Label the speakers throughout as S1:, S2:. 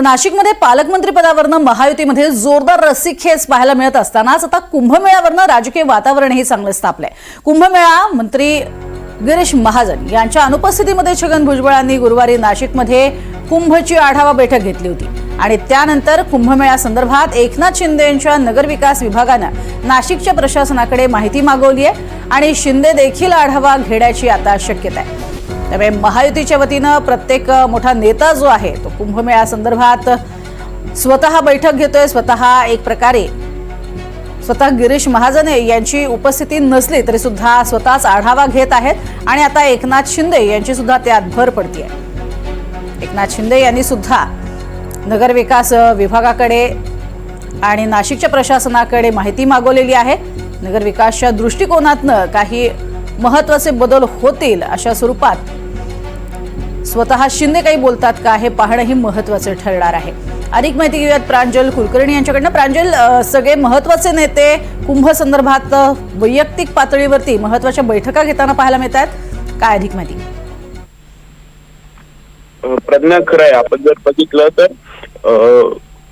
S1: तर नाशिकमध्ये पालकमंत्री पदावरनं महायुतीमध्ये जोरदार रस्सीखेच पाहायला मिळत असतानाच आता कुंभमेळ्यावरनं राजकीय वातावरणही चांगलं स्थापलंय. कुंभमेळा मंत्री गिरीश महाजन यांच्या अनुपस्थितीमध्ये छगन भुजबळांनी गुरुवारी नाशिकमध्ये कुंभची आढावा बैठक घेतली होती. आणि त्यानंतर कुंभमेळा संदर्भात एकनाथ शिंदे यांच्या नगरविकास विभागानं नाशिकच्या प्रशासनाकडे माहिती मागवली आहे आणि शिंदे देखील आढावा घेण्याची आता शक्यता आहे त्यामुळे महायुतीच्या वतीनं प्रत्येक मोठा नेता जो आहे तो कुंभमेळा संदर्भात स्वतः बैठक घेतोय स्वतः एक प्रकारे स्वतः गिरीश महाजने यांची उपस्थिती नसली तरी सुद्धा स्वतःच आढावा घेत आहेत. आणि आता एकनाथ शिंदे यांची सुद्धा त्यात भर पडतीये. एकनाथ शिंदे यांनी सुद्धा नगरविकास विभागाकडे आणि नाशिकच्या प्रशासनाकडे माहिती मागवलेली आहे. नगरविकासच्या दृष्टिकोनातनं काही महत्त्वाचे बदल होतील अशा स्वरूपात स्वतः शिंदे काही बोलतात का हे पाहणंही महत्वाचं ठरणार आहे. अधिक माहिती घेऊयात प्रांजल कुलकर्णी यांच्याकडनं. प्रांजल सगळे महत्त्वाचे नेते कुंभ संदर्भात वैयक्तिक पातळीवरती महत्त्वाच्या बैठका घेताना पाहायला मिळत आहेत काय अधिक माहिती?
S2: प्रज्ञा खरं आहे आपण जर बघितलं तर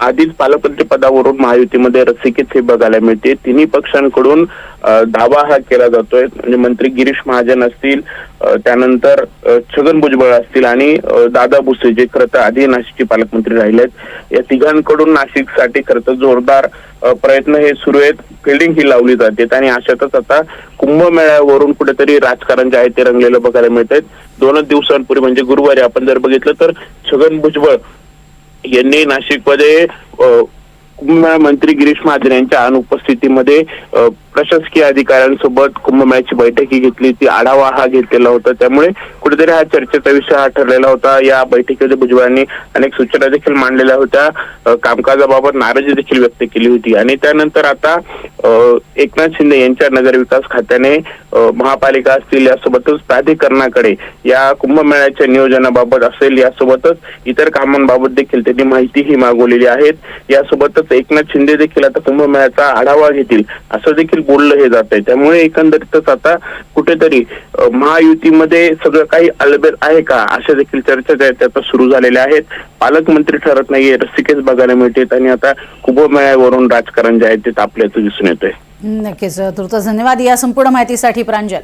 S2: आधीच पालकमंत्री पदावरून महायुतीमध्ये रस्सीखेच हे बघायला मिळते. तिन्ही पक्षांकडून दावा हा केला जातोय. म्हणजे मंत्री गिरीश महाजन असतील त्यानंतर छगन भुजबळ असतील आणि दादा भुसे जे खरं तर आधी नाशिकचे पालकमंत्री राहिलेत. या तिघांकडून नाशिकसाठी खरं तर जोरदार प्रयत्न हे सुरू आहेत. फिल्डिंग ही लावली जाते आणि अशातच आता कुंभमेळ्यावरून कुठेतरी राजकारण जे आहे ते रंगलेलं बघायला मिळत आहेत दोनच दिवसांपूर्वी म्हणजे गुरुवारी आपण जर बघितलं तर छगन भुजबळ यांनी नाशिकमध्ये अ, मंत्री गिरीश महाजन यांच्या अनुपस्थितीमध्ये अ, प्रशासकीय अधिकाऱ्यांसोबत कुंभमेळ्याची बैठकी घेतली ती आढावा हा घेतलेला होता. त्यामुळे कुठेतरी हा चर्चेचा विषय हा ठरलेला होता. या बैठकीमध्ये भुजबळांनी अनेक सूचना देखील मांडलेल्या होत्या. कामकाजाबाबत नाराजी देखील व्यक्त केली होती. आणि त्यानंतर आता एकनाथ शिंदे यांच्या नगरविकास खात्याने महापालिका असतील यासोबतच प्राधिकरणाकडे या कुंभमेळ्याच्या नियोजनाबाबत असेल यासोबतच इतर कामांबाबत देखील त्यांनी माहितीही मागवलेली आहेत. यासोबतच एकनाथ शिंदे देखील आता कुंभमेळ्याचा आढावा घेतील असं देखील बोललं हे जात आहे त्यामुळे एकंदरीतच आता कुठेतरी महायुतीमध्ये सगळं काही अलबेल आहे का? अशा देखील चर्चा ज्या आहेत त्या आता सुरू झालेल्या आहेत. पालकमंत्री ठरत नाहीये. रस्सिकेच बघायला मिळतात आणि आता कुंभमेळ्यावरून राजकारण जे आहे ते तापल्याचं दिसून येतंय.
S1: नक्कीच. तुर्त धन्यवाद. या संपूर्ण माहितीसाठी प्रांजल.